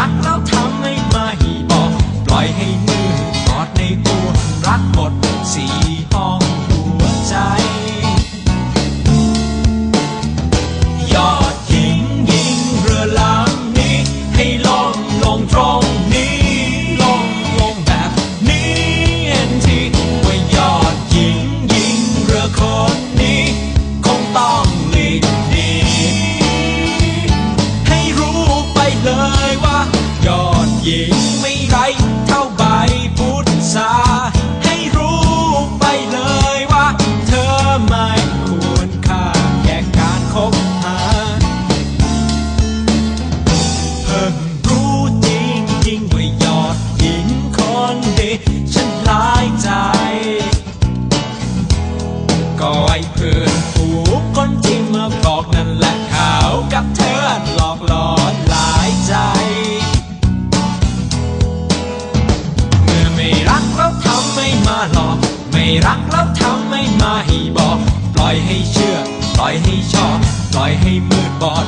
Chocolate ว่า ยอดหญิง รักแล้วทำไม่มาให้บอก ปล่อยให้เชื่อ ปล่อยให้ชอบ ปล่อยให้มืดบอด